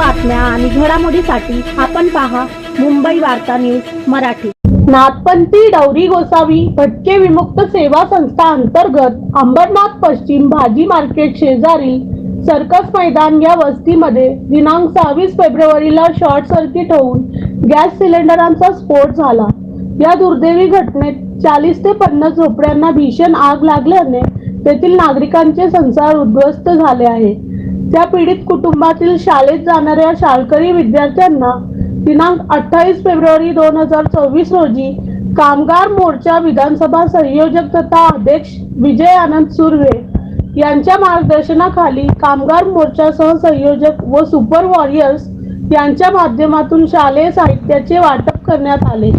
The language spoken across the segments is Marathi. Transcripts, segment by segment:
बातम्या आणि घडामोडीसाठी आपण पहा मुंबई वार्ता न्यूज मराठी. नाथपंथी डौरी गोसावी भटके विमुक्त सेवा संस्था अंतर्गत अंबरनाथ पश्चिम भाजी मार्केट शेजारील सर्कस मैदान या वस्तीमध्ये दिनांक सव्वीस फेब्रुवारीला शॉर्ट सर्किट होऊन गॅस सिलेंडरांचा स्फोट झाला. या दुर्दैवी घटनेत चाळीस ते पन्नास झोपड्यांना भीषण आग लागल्याने तेथील नागरिकांचे संसार उद्ध्वस्त झाले आहे. त्या पीडित कुटुंबातील शाळेत जाणाऱ्या शाळकरी विद्यार्थ्यांना दिनांक अठ्ठावीस फेब्रुवारी दोन हजार चोवीस रोजी कामगार मोर्चा विधानसभा संयोजक तथा अध्यक्ष विजय आनंद सुर्वे यांच्या मार्गदर्शनाखाली कामगार मोर्चा सहसंयोजक व सुपर वॉरियर्स यांच्या माध्यमातून शालेय साहित्याचे वाटप करण्यात आले.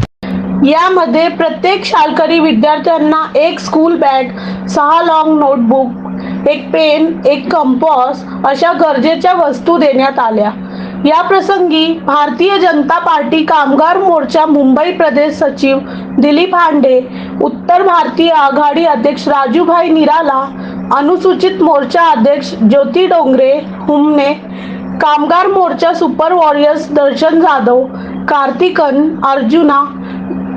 यामध्ये प्रत्येक शाळकरी विद्यार्थ्यांना एक स्कूल बॅग सहा लॉंग नोटबुक एक पेन एक कंपॉस अशा गरजेच्या वस्तू देण्यात आल्या. या प्रसंगी भारतीय जनता पार्टी कामगार मोर्चा मुंबई प्रदेश सचिव दिलीप हांडे उत्तर भारतीय आघाडी अध्यक्ष राजूभाई निराला अनुसूचित मोर्चा अध्यक्ष ज्योती डोंगरे हुमने कामगार मोर्चा सुपर वॉरियर्स दर्शन जाधव कार्तिकन अर्जुना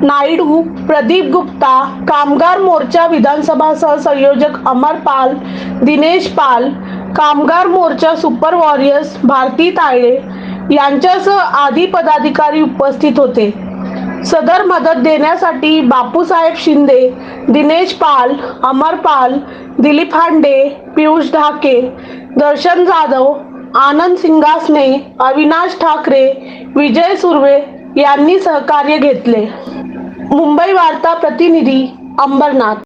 नायडू प्रदीप गुप्ता कामगार मोर्चा विधानसभा सहसंयोजक अमर पाल दिनेश पाल कामगार मोर्चा सुपर वॉरियर्स भारती तायडे यांच्यासह आदी पदाधिकारी उपस्थित होते. सदर मदत देण्यासाठी बापूसाहेब शिंदे दिनेश पाल अमर पाल दिलीप हांडे पियुष ढाके दर्शन जाधव आनंद सिंगासने अविनाश ठाकरे विजय सुर्वे यांनी सहकार्य घेतले. मुंबई वार्ता प्रतिनिधी अंबरनाथ